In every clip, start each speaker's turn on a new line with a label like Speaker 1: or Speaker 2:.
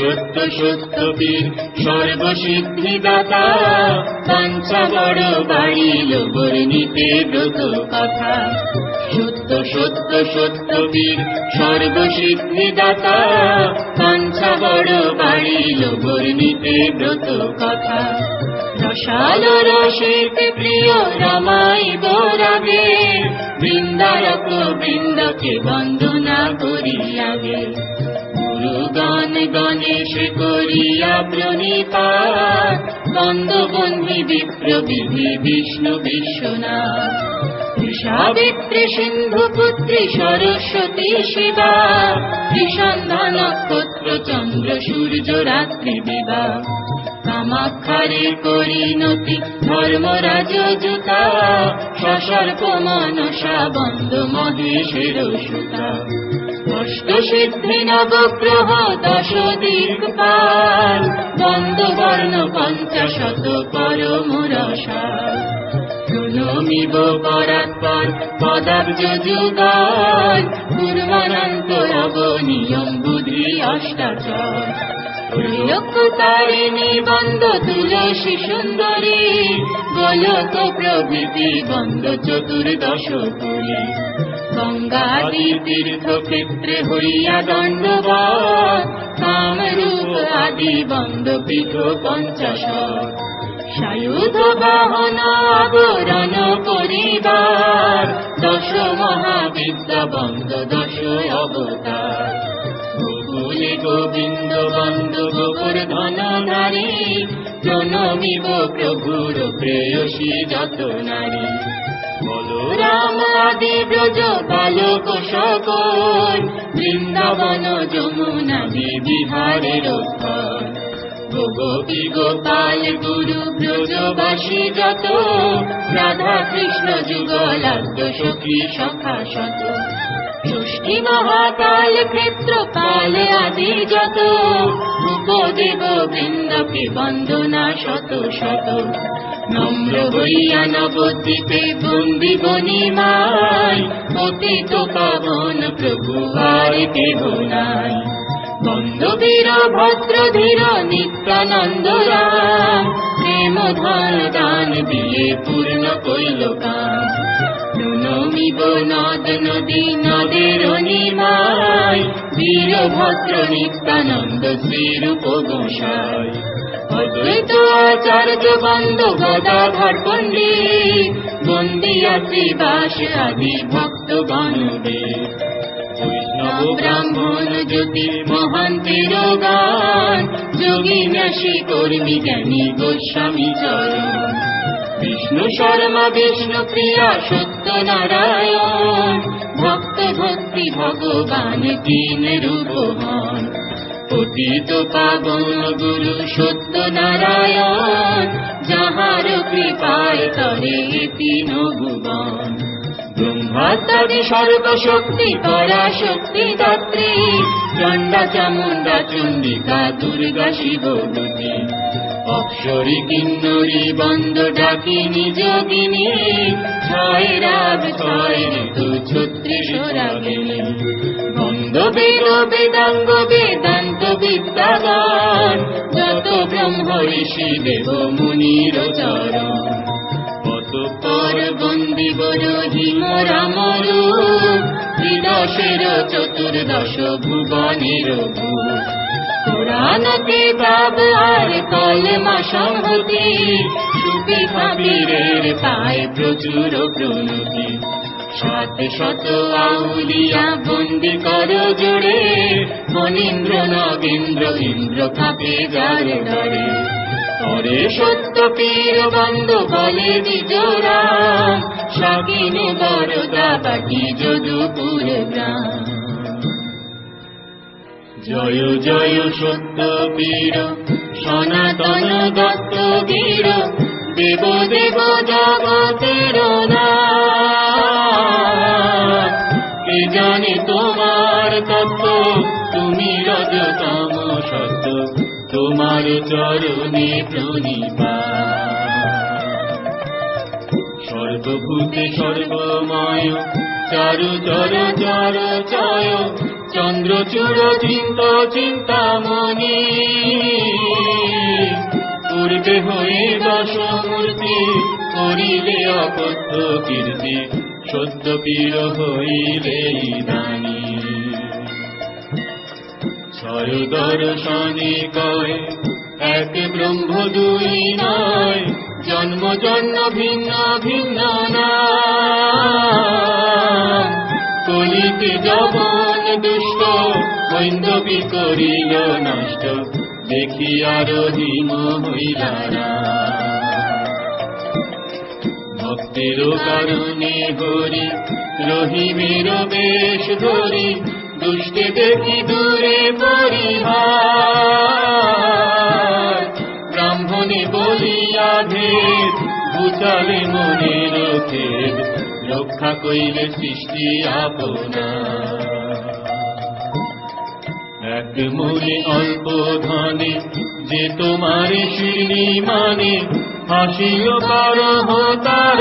Speaker 1: সত্য সত্য পীর, সর্বসিদ্ধিদাতা। পঞ্চা বড় বাড়িল বর্ণিতে ব্রত কথা। সত্য সত্য সত্য বীর সর্বসিদ্ধিদাতা। পঞ্চা বড় বাড়িল বর্ণিতে ব্রত কথা। রসাল রসিতে প্রিয় রমাই বরাগে, বৃন্দারক বৃন্দকে বন্দনা করিয়াগে গুরুগণ গণেশ করিয়া প্রণিপাত বন্দবন্ধি বিপ্র বিধি বিষ্ণু বিশ্বনাথ। সাবিত্রী সিন্ধু পুত্রী সরস্বতী শিবা কৃষন্ধ নক্ষত্র চন্দ্র সূর্য রাত্রি দিবা কামাক্ষারে করিনতি ধর্মরাজ জুতা সসর্প মনসা বন্ধ মহেশের সুতা। অষ্ট সিদ্ধি নবগ্রহ দশ দিকপাল বন্দ বর্ণ পঞ্চাশত পরম রসাল প্রণমিব পরাৎপর পদাব্জ যুগল অবনিয়ম বুদ্ধি অষ্টাচর ত্রৈলোক্যতারিণী বন্দ তুলসী সুন্দরী গোলক প্রভৃতি বন্দ চতুর্দশ পুরী গঙ্গাদি তীর্থ ক্ষেত্রে হইয়া দণ্ডবাদ কামরূপ আদি বন্দ পীঠ পঞ্চাশত সায়ুধ বাহন আবরণ করিবার, দশ মহাবিদ্যা বন্দ দশ অবতার। গোকুলে গোবিন্দ বন্দ গোপুর ধন নারী, জনমিব প্রভুর প্রেয়সী যত নারী। বলরাম ব্রজ বালক সকল, বৃন্দাবন যমুনাদি বিহারের গোপী গোপাল গুরু ব্রজবাসী যত, রাধা কৃষ্ণ যুগলাদ্য সখী সখা শত। ষষ্ঠী মহাকাল ক্ষেত্র আদি যত উপদেব বৃন্দকে বন্দনা শত শত। নম্র হইয়া নবদ্বীপে বন্দি বনিমায় পতিত পাবন প্রভু আর কেহ নাই। বন্ধবীর ভদ্র ধীর নিত্যানন্দ রাম, প্রেম ধন দান দিয়ে পূর্ণ কইল কাম। প্রণমিব নদ নদী নদের নিমায় বীর ভদ্র নিত্যানন্দ শ্রীরূপ গোসাই। অদ্বৈত আচার্য বন্ধ গদাধর পণ্ডিত বন্দিয়া শ্রীবাস আদি ভক্ত গণদেব বৈষ্ণব ব্রাহ্মণ জ্যোতি মহান্তের গান যোগী নাসী কর্মী জ্ঞানী গোস্বামী চরণ। বিষ্ণু শর্মা, বিষ্ণু প্রিয়া সত্য নারায়ণ ভক্ত ভক্তি ভগবান তিন রূপ হন পতিত পাবন গুরু সত্য নারায়ণ যাহার কৃপায় তরে তিন ভুবন ব্রহ্মাত্মাদি সর্বশক্তি, পরা শক্তি দাত্রী চণ্ডা চামুণ্ডা চণ্ডিকা দুর্গা শিবদূতি অক্ষরী কিন্নরী বন্দ ডাকিনী যোগিনী ছয় রাগ, ছয় ঋতু ছত্রিশ বেদ, বেদাঙ্গ, বেদান্ত বিদ্যাগান যত ব্রহ্ম ঋষি, দেব মুনির চরণ। অতঃপর বন্দি বড় হিমরা মরু ত্রিদশের চতুর্দশ ভুবনের ভূপ পুরাণতে বাব আর কলমা সংহতি সুপি ফাবিরের পায় প্রচুর প্রণতি। সাত শত আউলিয়া বন্দি কর জোড়ে মনীন্দ্র নগেন্দ্র ইন্দ্র কাপে যার ডরে পরে সত্য পীর বন্ধ বলে বিজোরা সাকিন বরদা বাটি যদুপুর গ্রাম। জয় জয় সত্য বীর সনাতন দত্ত বীর, দেব দেব জগতের। কে জানে তোমার তত্ত্ব তুমি রজতম সত্য, তোমার চরণে প্রণিপা সর্বভূতে সর্বময়, চারু চর চর চয় চন্দ্রচূড় চিন্ত চিন্তামণি। পূর্বে হয়ে দশমূর্তি করিলে অকথ্য কীর্তি, সদ্য পীর হইলে দানি ছয় দর্শনে কয়, এক ব্রহ্ম দুই নয়, জন্ম জন্ম ভিন্ন ভিন্ন নাম কলিতে যবন দুষ্ট হৈন্দবী করিল নষ্ট। দেখি আরও হিম হইলা ভক্তের কারণে হরি রহিমের বেশ ধরি দুষ্টে দেখি দূরে পরিহার? ব্রাহ্মণে বলিয়া ভেদ বুঝালে মনের খেদ। রক্ষা কইলে সৃষ্টি আপনার এক মনে অল্প ধনে, যে তোমার শিরনি মানে হাসিল কর তার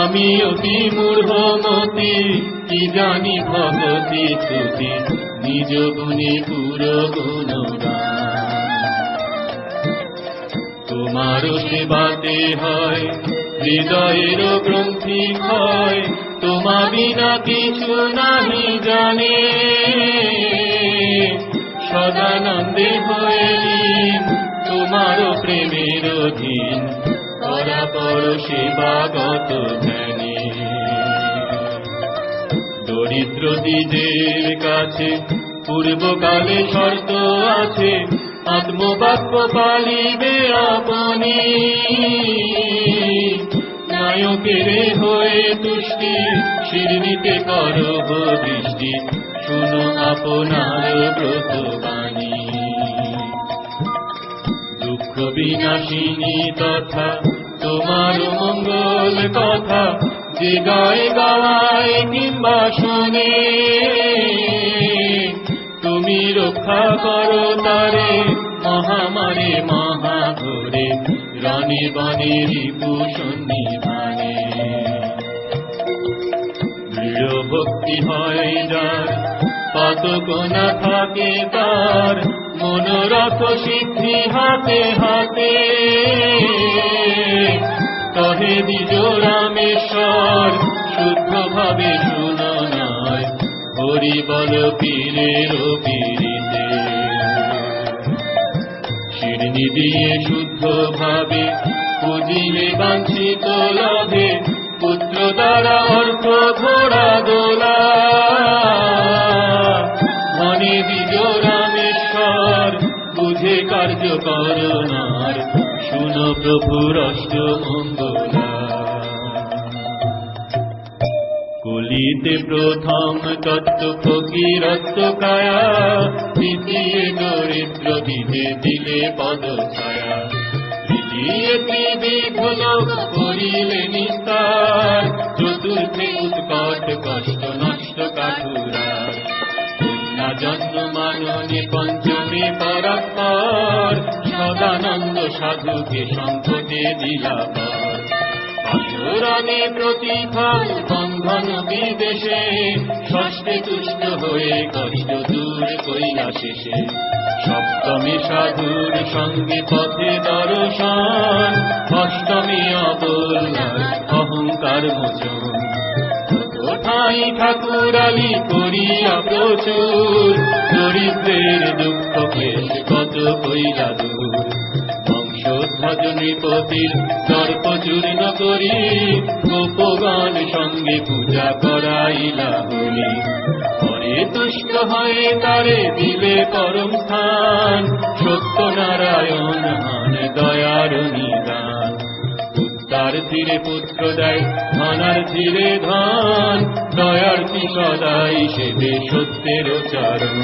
Speaker 1: আমি অতি মূর্ধমতি কি জানি ভগতি তুতি নিজ গুণে পুরো গুণগান। তোমার সেবাতে হয়, হৃদয়ের গ্রন্থি হয়, তোমা বিনা কিছু নাহি জানে। সদানন্দে হইলি, তোমার প্রেমের অধীন পরাপর সেবাগত ধ্যানে দরিদ্র দিদের কাছে, পূর্বকালে শর্ত আছে আত্মবাক্য পালিবে আপনি। নায়কের হয়ে তুষ্টি শিরনিতে করব দৃষ্টি। শুনো আপনার ব্রতবাণী। দুঃখ বিনাশিনী তথা তোমার মঙ্গল কথা যে গায়ে গাওয়ায় কিংবা শোনে। তুমি রক্ষা করো তারে, মহামারে মহাঘরে রণে বনে রিপু সন্নিধানে দৃঢ় ভক্তি হয় যার পাতক না থাকে তার মনোরথ সিদ্ধি হাতে হাতে। কহে দ্বিজ রামেশ্বর শুদ্ধ ভাবে হরি বল পীরের পীরিতে শিরনি দিয়ে শুদ্ধ ভাবে পুজিলে বাঞ্ছিত লাভে, পুত্র দ্বারা অর্থ ঘোড়া দোলা। ধনে দ্বিজ রামেশ্বর, বুঝে কার্য করনার শুনো প্রভুর অষ্ট কলিতে প্রথম তত্ত্ব ফকিরত্ব কায়া দ্বিতীয় দরিদ্র দিলে দিলে পদ ছায়া। করিলে নিস্তার, চতুর্থে উৎকট কষ্ট নষ্ট কন্যা জন্ম মাননে সদানন্দ সাধুকে সংকটে দিলা আসুরানে প্রতিফল, বন্ধন বিদেশে। ষষ্ঠে তুষ্ট হয়ে কষ্ট দূর কইলা শেষে। সপ্তমী সাধুর সঙ্গে পথে দর্শন। অষ্টমী অবল্লার অহংকার মোচন। কোথায় ঠাকুর আলী করিয়া প্রচুর? দরিদ্রের দুঃখ কত কইলা দূর? বংশধ্বজ নৃপতির সর্প চূর্ণ করি গোপগান সঙ্গে পূজা করাইলা হলি পরে তুষ্ট হয়ে তারে দিলে পরম স্থান, সত্যনারায়ণ হান দয়ার নিদান। তার ধীরে পুত্র দেয় ধনার ধীরে ধন, দয়ার সদাই সেবে সত্যের চরণ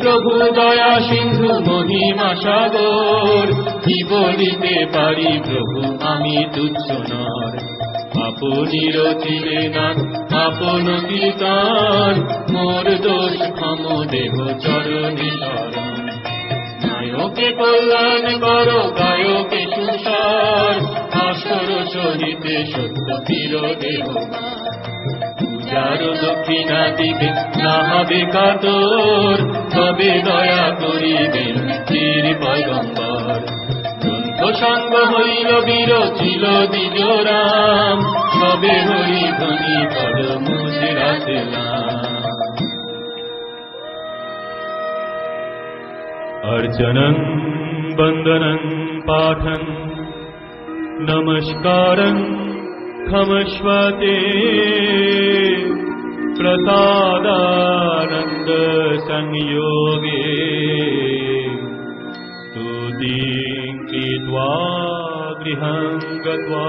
Speaker 1: প্রভু দয়া সিন্ধু মহিমা সাগর, কি বলিতে পারি প্রভু, আমি তুচ্ছ নর। আপনি রচিলে না আপন কীর্তন মোর দোষ ক্ষম দেহ চরণে শরণ নায়কে কল্যাণ করো, গায়কে সুসার, আসর সহিতে সত্য পীর দেহ যার দক্ষিণা দিবে না হবে কাতর তবে দয়া করিবেন চির পয়গম্বর গ্রন্থ সঙ্গ হইল বীর ছিল দ্বিজ রাম সবে হরি ধ্বনি পদ মুঝে রাখলাম अर्चनं वन्दनं पाठं नमस्कारं क्षमस्वते प्रसादानन्दसंयोगे स्तुतिं कृत्वा गृहं गत्वा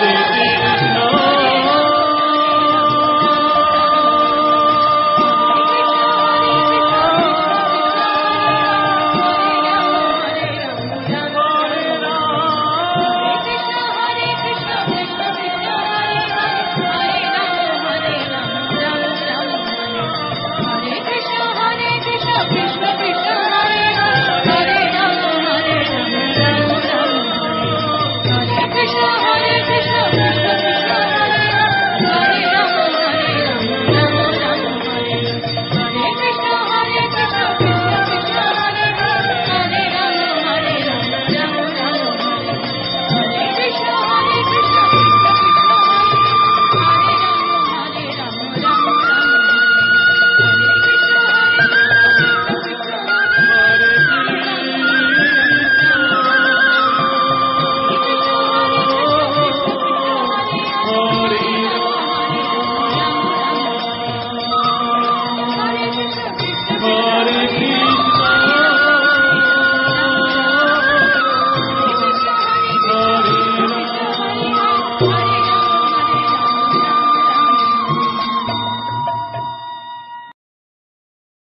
Speaker 1: হরে